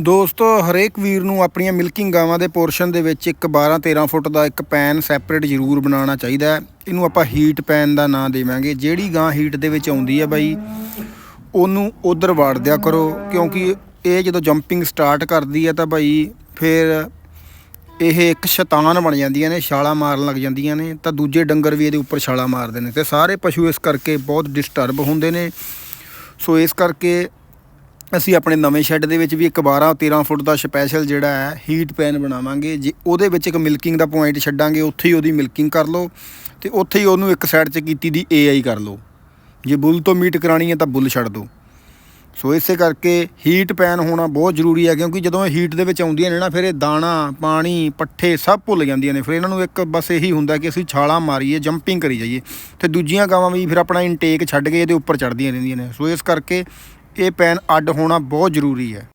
ਦੋਸਤੋ, ਹਰੇਕ ਵੀਰ ਨੂੰ ਆਪਣੀਆਂ ਮਿਲਕਿੰਗ ਗਾਵਾਂ ਦੇ ਪੋਰਸ਼ਨ ਦੇ ਵਿੱਚ ਇੱਕ 12 13 ਫੁੱਟ ਦਾ ਇੱਕ ਪੈਨ ਸੈਪਰੇਟ ਜ਼ਰੂਰ ਬਣਾਉਣਾ ਚਾਹੀਦਾ ਹੈ। ਇਹਨੂੰ ਆਪਾਂ ਹੀਟ ਪੈਨ ਦਾ ਨਾਂ ਦੇਵਾਂਗੇ। ਜਿਹੜੀ ਗਾਂ ਹੀਟ ਦੇ ਵਿੱਚ ਆਉਂਦੀ ਹੈ ਬਾਈ, ਉਹਨੂੰ ਉਧਰ ਵਾੜ ਦਿਆ ਕਰੋ, ਕਿਉਂਕਿ ਇਹ ਜਦੋਂ ਜੰਪਿੰਗ ਸਟਾਰਟ ਕਰਦੀ ਹੈ ਤਾਂ ਬਾਈ ਫਿਰ ਇਹ ਇੱਕ ਸ਼ੈਤਾਨ ਬਣ ਜਾਂਦੀਆਂ ਨੇ, ਛਾਲਾਂ ਮਾਰਨ ਲੱਗ ਜਾਂਦੀਆਂ ਨੇ, ਤਾਂ ਦੂਜੇ ਡੰਗਰ ਵੀ ਇਹਦੇ ਉੱਪਰ ਛਾਲਾਂ ਮਾਰਦੇ ਨੇ। ਤੇ ਸਾਰੇ ਪਸ਼ੂ ਇਸ ਕਰਕੇ ਬਹੁਤ ਡਿਸਟਰਬ ਹੁੰਦੇ ਨੇ। ਸੋ ਇਸ ਕਰਕੇ ਅਸੀਂ ਆਪਣੇ ਨਵੇਂ ਸ਼ੈੱਡ ਦੇ ਵਿੱਚ ਵੀ ਇੱਕ 12 13 ਫੁੱਟ ਦਾ ਸਪੈਸ਼ਲ ਜਿਹੜਾ ਹੈ ਹੀਟ ਪੈਨ ਬਣਾਵਾਂਗੇ। ਜੇ ਉਹਦੇ ਵਿੱਚ ਇੱਕ ਮਿਲਕਿੰਗ ਦਾ ਪੁਆਇੰਟ ਛੱਡਾਂਗੇ, ਉੱਥੇ ਹੀ ਉਹਦੀ ਮਿਲਕਿੰਗ ਕਰ ਲਓ ਤੇ ਉੱਥੇ ਹੀ ਉਹਨੂੰ ਇੱਕ ਸਾਈਡ 'ਚ ਕੀਤੀ ਦੀ ਏਆਈ ਕਰ ਲਓ। ਜੇ ਬੁੱਲ ਤੋਂ ਮੀਟ ਕਰਾਣੀ ਹੈ ਤਾਂ ਬੁੱਲ ਛੱਡ ਦਿਓ। ਸੋ ਇਸੇ ਕਰਕੇ ਹੀਟ ਪੈਨ ਹੋਣਾ ਬਹੁਤ ਜ਼ਰੂਰੀ ਹੈ, ਕਿਉਂਕਿ ਜਦੋਂ ਇਹ ਹੀਟ ਦੇ ਵਿੱਚ ਆਉਂਦੀਆਂ ਨੇ ਨਾ, ਫਿਰ ਇਹ ਦਾਣਾ, ਪਾਣੀ, ਪੱਠੇ ਸਭ ਭੁੱਲ ਜਾਂਦੀਆਂ ਨੇ। ਫਿਰ ਇਹਨਾਂ ਨੂੰ ਇੱਕ ਬਸ ਇਹੀ ਹੁੰਦਾ ਕਿ ਅਸੀਂ ਛਾਲਾਂ ਮਾਰੀਏ ਜੰਪਿੰਗ ਕਰੀ ਜਾਈਏ। ਤੇ ਦੂਜੀਆਂ ਗਾਵਾਂ ਵੀ ਫਿਰ ਆਪਣਾ ਇਨਟੇਕ ਛੱਡ ਕੇ ਇਹਦੇ ਉੱਪਰ ਚੜਦੀਆਂ ਰਹਿੰਦੀਆਂ ਨੇ। ਸੋ ਇਸ ਕਰਕੇ ਇਹ ਪੈਨ ਅੱਡ ਹੋਣਾ ਬਹੁਤ ਜ਼ਰੂਰੀ ਹੈ।